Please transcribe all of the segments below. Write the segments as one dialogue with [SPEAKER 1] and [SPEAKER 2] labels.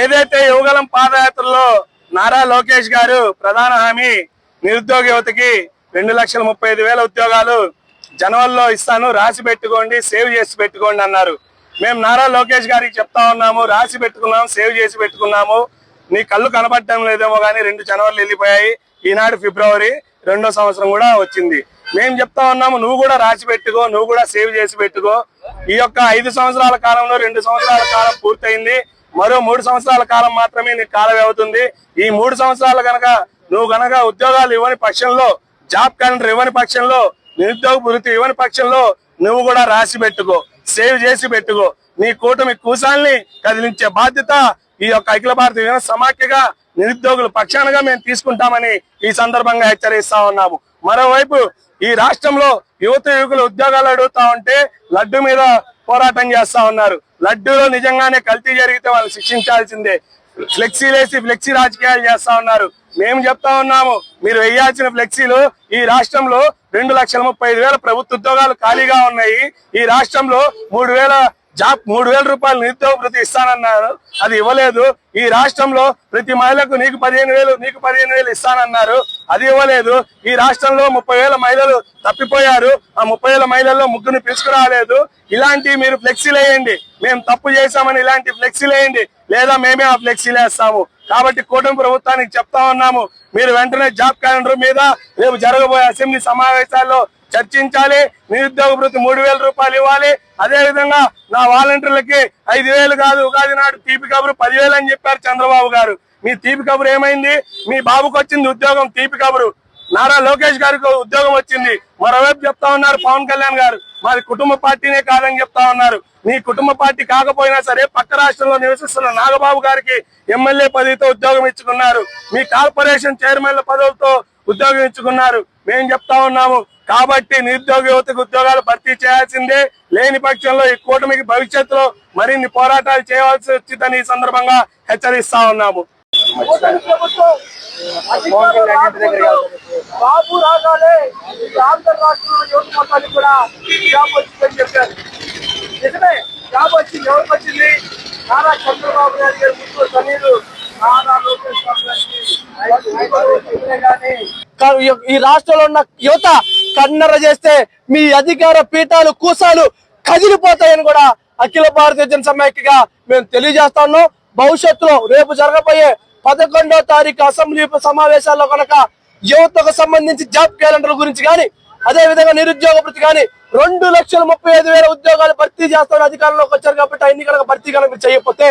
[SPEAKER 1] ఏదైతే యువగలం పాదయాత్రలో నారా లోకేష్ గారు ప్రధాన హామీ నిరుద్యోగ యువతకి రెండు లక్షల ముప్పై ఐదు వేల ఉద్యోగాలు జనవరిలో ఇస్తాను రాసి పెట్టుకోండి సేవ్ చేసి పెట్టుకోండి అన్నారు. మేము నారా లోకేష్ గారికి చెప్తా ఉన్నాము రాసి పెట్టుకున్నాము సేవ్ చేసి పెట్టుకున్నాము. నీ కళ్ళు కనపడటం లేదేమో కానీ రెండు జనవరిలు వెళ్ళిపోయాయి. ఈనాడు ఫిబ్రవరి రెండో సంవత్సరం కూడా వచ్చింది. మేము చెప్తా ఉన్నాము నువ్వు కూడా రాసి పెట్టుకో నువ్వు కూడా సేవ్ చేసి పెట్టుకో. ఈ యొక్క ఐదు సంవత్సరాల కాలంలో రెండు సంవత్సరాల కాలం పూర్తయింది. మరో మూడు సంవత్సరాల కాలం మాత్రమే నీకు కాలం అవుతుంది ఈ మూడు సంవత్సరాలు గనక నువ్వు గనక ఉద్యోగాలు ఇవ్వని పక్షంలో జాబ్ క్యాలెండర్ ఇవ్వని పక్షంలో నిరుద్యోగ వృత్తి ఇవ్వని పక్షంలో నువ్వు కూడా రాసి పెట్టుకో సేవ్ చేసి పెట్టుకో. నీ కూటమి కూసాల్ని కదిలించే బాధ్యత ఈ యొక్క అఖిల భారత సమాఖ్యగా నిరుద్యోగుల పక్షానగా మేము తీసుకుంటామని ఈ సందర్భంగా హెచ్చరిస్తా ఉన్నాము. మరోవైపు ఈ రాష్ట్రంలో యువత యువకులు ఉద్యోగాలు అడుగుతా ఉంటే లడ్డు మీద పోరాటం చేస్తా ఉన్నారు. లడ్డూలో నిజంగానే కల్తీ జరిగితే వాళ్ళు శిక్షించాల్సిందే. ఫ్లెక్సీలేసి ఫ్లెక్సీ రాజకీయాలు చేస్తా ఉన్నారు. మేము చెప్తా ఉన్నాము మీరు వేయాల్సిన ఫ్లెక్సీలు ఈ రాష్ట్రంలో రెండు లక్షల ముప్పై ఐదు వేల ప్రభుత్వ ఉద్యోగాలు ఖాళీగా ఉన్నాయి. ఈ రాష్ట్రంలో మూడు వేల జాబ్ మూడు వేల రూపాయలు నిరుద్యోగ ప్రతి ఇస్తానన్నారు. అది ఇవ్వలేదు. ఈ రాష్ట్రంలో ప్రతి మహిళకు నీకు పదిహేను వేలు నీకు పదిహేను వేలు ఇస్తానన్నారు. అది ఇవ్వలేదు. ఈ రాష్ట్రంలో ముప్పై వేల మహిళలు తప్పిపోయారు. ఆ ముప్పై వేల మహిళల్లో ముగ్గురు పిలుచుకురాలేదు. ఇలాంటి మీరు ఫ్లెక్సీలు వేయండి. మేము తప్పు చేశామని ఇలాంటి ఫ్లెక్సీలు వేయండి. లేదా మేమే ఆ ఫ్లెక్సీలు వేస్తాము. కాబట్టి కూటమి ప్రభుత్వానికి చెప్తా ఉన్నాము. మీరు వెంటనే జాబ్ క్యాలెండర్ మీద రేపు జరగబోయే అసెంబ్లీ సమావేశాల్లో చర్చించాలి. నిరుద్యోగ భృతి మూడు వేల రూపాయలు ఇవ్వాలి. అదేవిధంగా నా వాలంటీర్లకి ఐదు వేలు కాదు ఉగాది నాడు తీపి కబురు పదివేలు అని చెప్పారు చంద్రబాబు గారు. మీ తీపి కబురు ఏమైంది? మీ బాబుకు వచ్చింది ఉద్యోగం తీపి కబురు. నారా లోకేష్ గారికి ఉద్యోగం వచ్చింది. మరోవైపు చెప్తా ఉన్నారు పవన్ కళ్యాణ్ గారు. మాది కుటుంబ పార్టీనే కాదని చెప్తా ఉన్నారు. మీ కుటుంబ పార్టీ కాకపోయినా సరే పక్క రాష్ట్రంలో నివసిస్తున్న నాగబాబు గారికి ఎమ్మెల్యే పదవితో ఉద్యోగం ఇచ్చుకున్నారు. మీ కార్పొరేషన్ చైర్మన్ల పదవులతో ఉద్యోగం ఇచ్చుకున్నారు. మేము చెప్తా ఉన్నాము. కాబట్టి నిరుద్యోగ యువతకు ఉద్యోగాలు భర్తీ చేయాల్సిందే. లేని పక్షంలో ఈ కూటమికి భవిష్యత్తులో మరిన్ని పోరాటాలు చేయవలసి వచ్చిందని ఈ సందర్భంగా హెచ్చరిస్తా ఉన్నాము.
[SPEAKER 2] ప్రభుత్వం బాబు రాగానే ఆంధ్ర రాష్ట్రంలో యువత మొత్తానికి కూడా జాబ్ వచ్చిందని చెప్పారు. నిజమే జాబ్ వచ్చింది ఎవరికి వచ్చింది. నారా చంద్రబాబు నాయుడు గారి ముందు సమీరు నారా లోకేష్ బాబు గారికి కానీ
[SPEAKER 3] ఈ- రాష్ట్రంలో ఉన్న యువత కన్నర చేస్తే మీ అధికార పీఠాలు కూసాలు కదిలిపోతాయని కూడా అఖిల భారతీయ జన సమైక్యగా మేము తెలియజేస్తా ఉన్నాం. భవిష్యత్తులో రేపు జరగబోయే పదకొండో తారీఖు అసెంబ్లీ సమావేశాల్లో కనుక యువతకు సంబంధించి జాబ్ క్యాలెండర్ గురించి కానీ అదే విధంగా నిరుద్యోగ భృతి కానీ రెండు లక్షల ముప్పై ఐదు వేల ఉద్యోగాలు భర్తీ చేస్తామని అధికారంలోకి వచ్చారు కాబట్టి అన్ని కనుక భర్తీ కనుక చేయకపోతే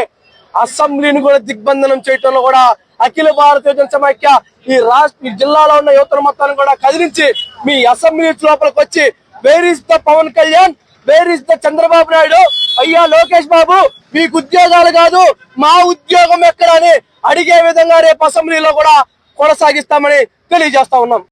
[SPEAKER 3] అసెంబ్లీని కూడా దిగ్బంధనం చేయటంలో కూడా అఖిల భారతీయ జనసమైక్య ఈ రాష్ట్ర ఈ జిల్లాలో ఉన్న యువతను మొత్తాన్ని కూడా కదిలించి మీ అసెంబ్లీ లోపలికి వచ్చి where is the Pawan Kalyan where is the Chandrababu Naidu అయ్యా లోకేష్ బాబు మీకు ఉద్యోగాలు కాదు మా ఉద్యోగం ఎక్కడ? అని అడిగే విధంగా రేపు అసెంబ్లీలో కూడా కొనసాగిస్తామని తెలియజేస్తా ఉన్నాం.